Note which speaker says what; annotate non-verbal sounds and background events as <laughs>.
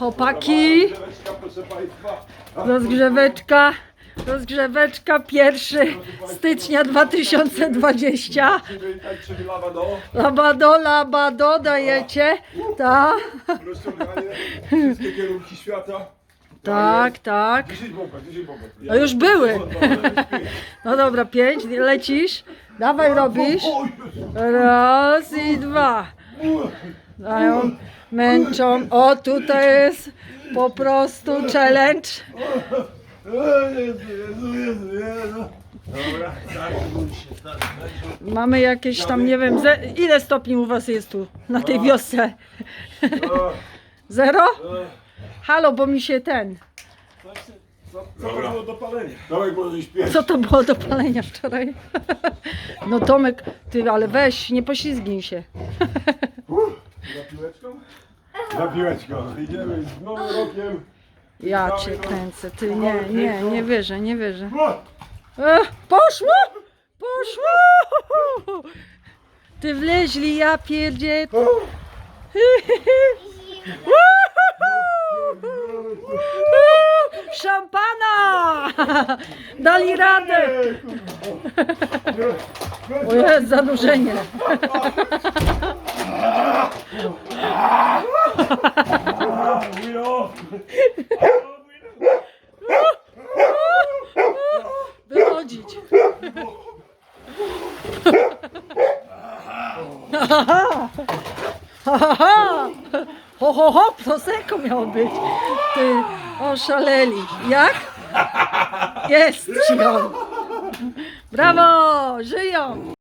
Speaker 1: Chłopaki,
Speaker 2: Rozgrzeweczka,
Speaker 1: rozgrzeweczka, rozgrzeweczka 1 stycznia 2020.
Speaker 2: Przywitać, przybylawa do
Speaker 1: Labado, labado dajecie, tak,
Speaker 2: wszystkie kierunki świata.
Speaker 1: tak, tak.
Speaker 2: 10 bombek, 10 bombek.
Speaker 1: No już były. No dobra, pięć, lecisz, dawaj robisz. Raz i dwa. Dają, męczą. O, tutaj jest po prostu challenge.
Speaker 2: Dobra, tak, się, tak, tak.
Speaker 1: Mamy jakieś tam, nie wiem, ze, ile stopni u was jest tu na tej wiosce? <laughs> Zero? Halo, bo mi się ten.
Speaker 2: Co, co to było do palenia? Bo coś śpiesz.
Speaker 1: Co to było do palenia wczoraj? <laughs> No Tomek, ty, ale weź, nie poślizgnij się. <laughs>
Speaker 2: Za piłeczką? Za piłeczką. Idziemy z nowym rokiem.
Speaker 1: Ja cię kręcę, ty, nie, nie, nie wierzę, nie wierzę.
Speaker 2: O!
Speaker 1: E, poszło! Poszło! Ty wleźli, ja pierdzie. Szampana! Dali radę! O jest zanurzenie. Wychodzić. Ho, ho, ho, prosecco miało być. Ty, oszaleli. Jak? Jest, żyją. Brawo, żyją.